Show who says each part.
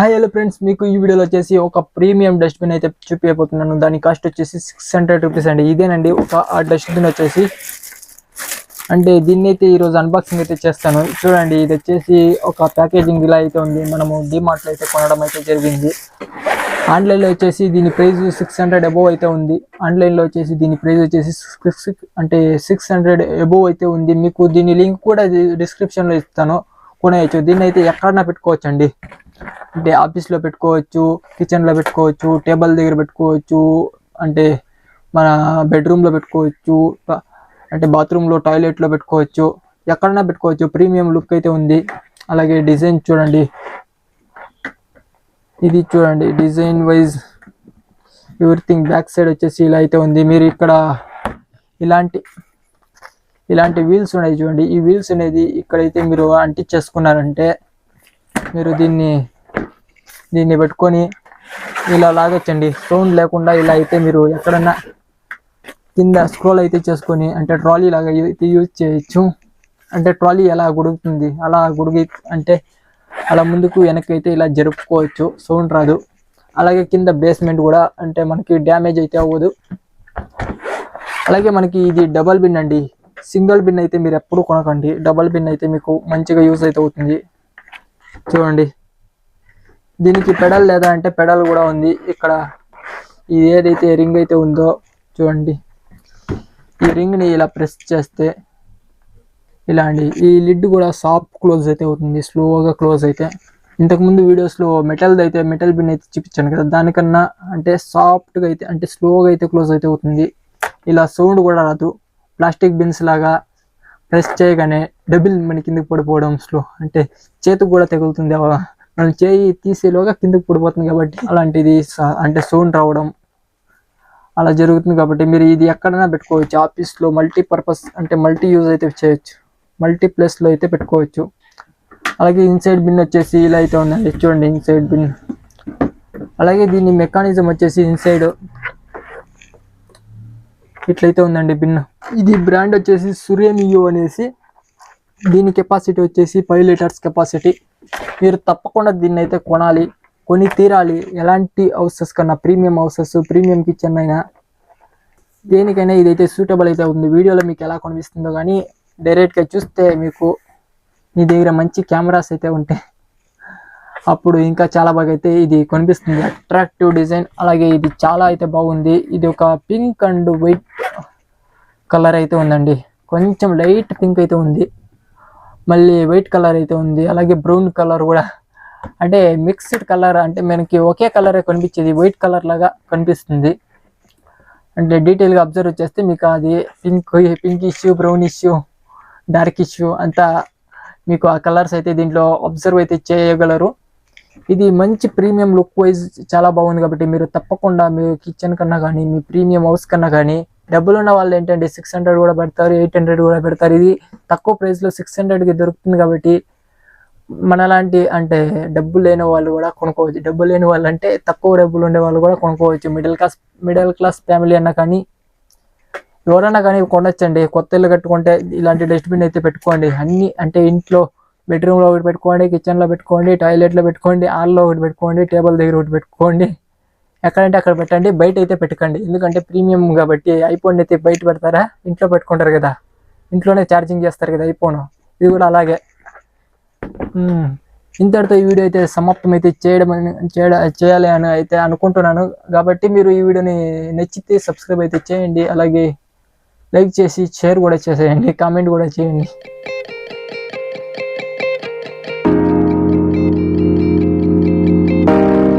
Speaker 1: Hi hello friends మీకు ఈ వీడియోలో వచ్చేసి ఒక ప్రీమియం డస్ట్బిన్ అయితే చూపించబోతున్నాను దాని కాస్ట్ వచ్చేసి సిక్స్ హండ్రెడ్ రూపీస్ అండి. ఇదేనండి. ఒక ఆ డస్ట్బిన్ వచ్చేసి అంటే దీన్ని అయితే ఈరోజు అన్బాక్సింగ్ అయితే చేస్తాను. చూడండి ఇది వచ్చేసి ఒక ప్యాకేజింగ్ ఇలా అయితే ఉంది. మనము డిమార్ట్లో అయితే కొనడం అయితే జరిగింది. ఆన్లైన్లో వచ్చేసి దీని ప్రైస్ సిక్స్ హండ్రెడ్ అబోవ్ అయితే ఉంది. ఆన్లైన్లో వచ్చేసి దీని ప్రైస్ వచ్చేసి సిక్స్ అంటే సిక్స్ హండ్రెడ్ అబోవ్ అయితే ఉంది. మీకు దీని లింక్ కూడా డిస్క్రిప్షన్లో ఇస్తాను. కొనేయచ్చు. దీన్ని అయితే ఎక్కడన్నా పెట్టుకోవచ్చండి. అంటే ఆఫీస్లో పెట్టుకోవచ్చు కిచెన్లో పెట్టుకోవచ్చు టేబుల్ దగ్గర పెట్టుకోవచ్చు అంటే మన బెడ్రూమ్లో పెట్టుకోవచ్చు అంటే బాత్రూంలో టాయిలెట్లో పెట్టుకోవచ్చు ఎక్కడన్నా పెట్టుకోవచ్చు. ప్రీమియం లుక్ అయితే ఉంది. అలాగే డిజైన్ చూడండి. ఇది చూడండి. Design wise everything back side వచ్చేసి ఇలా అయితే ఉంది. మీరు ఇక్కడ ఇలాంటి ఇలాంటి వీల్స్ ఉన్నాయి చూడండి. ఈ వీల్స్ అనేది ఇక్కడైతే మీరు అంటించేసుకున్నారంటే మీరు దీన్ని దీన్ని పెట్టుకొని ఇలా లాగొచ్చండి. సౌండ్ లేకుండా ఇలా అయితే మీరు ఎక్కడన్నా కింద స్క్రోల్ అయితే చేసుకొని అంటే ట్రాలీ లాగా అయితే యూజ్ చేయొచ్చు. అంటే ట్రాలీ ఎలా గుడుగుతుంది. అలా గుడిగి అంటే అలా ముందుకు వెనక్కి అయితే ఇలా జరుపుకోవచ్చు. సౌండ్ రాదు. అలాగే కింద బేస్మెంట్ కూడా అంటే మనకి డ్యామేజ్ అయితే అవ్వదు. అలాగే మనకి ఇది డబల్ బిన్ అండి. సింగిల్ బిన్ అయితే మీరు ఎప్పుడు కొనకండి. డబల్ బిన్ అయితే మీకు మంచిగా యూజ్ అయితే అవుతుంది. చూడండి. దీనికి పెడల్ లేదా అంటే పెడల్ కూడా ఉంది. ఇక్కడ ఇది ఏదైతే రింగ్ అయితే ఉందో చూడండి. ఈ రింగ్ని ఇలా ప్రెస్ చేస్తే ఇలా అండి ఈ లిడ్ కూడా సాఫ్ట్ క్లోజ్ అయితే అవుతుంది. స్లోగా క్లోజ్ అయితే. ఇంతకుముందు వీడియోస్లో మెటల్ అయితే మెటల్ బిన్ అయితే చూపించాను కదా. దానికన్నా అంటే సాఫ్ట్గా అయితే అంటే స్లోగా అయితే క్లోజ్ అయితే అవుతుంది. ఇలా సౌండ్ కూడా రాదు. ప్లాస్టిక్ బిన్స్ లాగా ప్రెస్ చేయగానే డబుల్ మన కిందకి పడిపోవడం స్లో అంటే చేతికి కూడా తగులుతుంది. మనం చేయి తీసేలోగా కిందకు పడిపోతుంది కాబట్టి అలాంటిది స- అంటే సౌండ్ రావడం అలా జరుగుతుంది కాబట్టి మీరు ఇది ఎక్కడైనా పెట్టుకోవచ్చు. ఆఫీస్లో మల్టీపర్పస్ అంటే మల్టీ యూజ్ అయితే చేయొచ్చు. మల్టీ ప్లేస్లో అయితే పెట్టుకోవచ్చు. అలాగే ఇన్సైడ్ బిన్ వచ్చేసి ఇలా అయితే ఉందండి చూడండి ఇన్సైడ్ బిన్. అలాగే దీని మెకానిజం వచ్చేసి ఇన్సైడ్ ఇట్లయితే ఉందండి బిన్. ఇది బ్రాండ్ వచ్చేసి సూర్యమియో అనేసి. దీని కెపాసిటీ వచ్చేసి ఫైవ్ లీటర్స్ కెపాసిటీ. మీరు తప్పకుండా దీన్ని అయితే కొనాలి కొని తీరాలి. ఎలాంటి హౌసెస్ కన్నా ప్రీమియం హౌసెస్ ప్రీమియం కిచెన్ అయినా దేనికైనా ఇదైతే సూటబుల్ అయితే ఉంది. వీడియోలో మీకు ఎలా కనిపిస్తుందో కానీ డైరెక్ట్గా చూస్తే మీకు మీ దగ్గర మంచి కెమెరాస్ అయితే ఉంటాయి అప్పుడు ఇంకా చాలా బాగా అయితే ఇది కనిపిస్తుంది. Attractive design. అలాగే ఇది చాలా అయితే బాగుంది. ఇది ఒక పింక్ అండ్ వైట్ కలర్ అయితే ఉందండి. కొంచెం లైట్ పింక్ అయితే ఉంది. మళ్ళీ వైట్ కలర్ అయితే ఉంది. అలాగే బ్రౌన్ కలర్ కూడా. అంటే మిక్స్డ్ కలర్ అంటే మనకి ఒకే కలరే కనిపించేది. వైట్ కలర్ లాగా కనిపిస్తుంది. అంటే డీటెయిల్గా అబ్జర్వ్ చేస్తే మీకు అది pink pink issue brown issue dark issue అంతా మీకు ఆ కలర్స్ అయితే దీంట్లో అబ్జర్వ్ అయితే చేయగలరు. ఇది మంచి ప్రీమియం లుక్ వైజ్ చాలా బాగుంది కాబట్టి మీరు తప్పకుండా మీ కిచెన్ కన్నా కానీ మీ ప్రీమియం హౌస్ కన్నా కానీ డబ్బులు ఉన్న వాళ్ళు ఏంటంటే సిక్స్ హండ్రెడ్ కూడా పెడతారు ఎయిట్ హండ్రెడ్ కూడా పెడతారు. ఇది తక్కువ ప్రైస్లో సిక్స్ హండ్రెడ్కి దొరుకుతుంది కాబట్టి మనలాంటి అంటే డబ్బు లేని వాళ్ళు కూడా కొనుక్కోవచ్చు. డబ్బు లేని వాళ్ళు అంటే తక్కువ డబ్బులు ఉండే వాళ్ళు కూడా కొనుక్కోవచ్చు. Middle class middle class family అన్నా కానీ ఎవరైనా కానీ కొనొచ్చండి. కొత్త ఇల్లు కట్టుకుంటే ఇలాంటి డస్ట్బిన్ అయితే పెట్టుకోండి. అన్ని అంటే ఇంట్లో బెడ్రూమ్లో ఒకటి పెట్టుకోండి కిచెన్లో పెట్టుకోండి టాయిలెట్లో పెట్టుకోండి హాల్లో ఒకటి పెట్టుకోండి టేబుల్ దగ్గర ఒకటి పెట్టుకోండి. ఎక్కడంటే అక్కడ పెట్టండి బయట అయితే పెట్టకండి. ఎందుకంటే ప్రీమియం కాబట్టి ఐఫోన్ అయితే బయట పెడతారా? ఇంట్లో పెట్టుకుంటారు కదా. ఇంట్లోనే ఛార్జింగ్ చేస్తారు కదా ఐఫోన్. ఇది కూడా అలాగే. ఇంతటితో ఈ వీడియో అయితే సమాప్తం అయితే చేయడం చేయడ చేయాలి అని అయితే అనుకుంటున్నాను. కాబట్టి మీరు ఈ వీడియోని నచ్చితే సబ్స్క్రైబ్ అయితే చేయండి. అలాగే లైక్ చేసి షేర్ కూడా చేసేయండి. కామెంట్ కూడా చేయండి.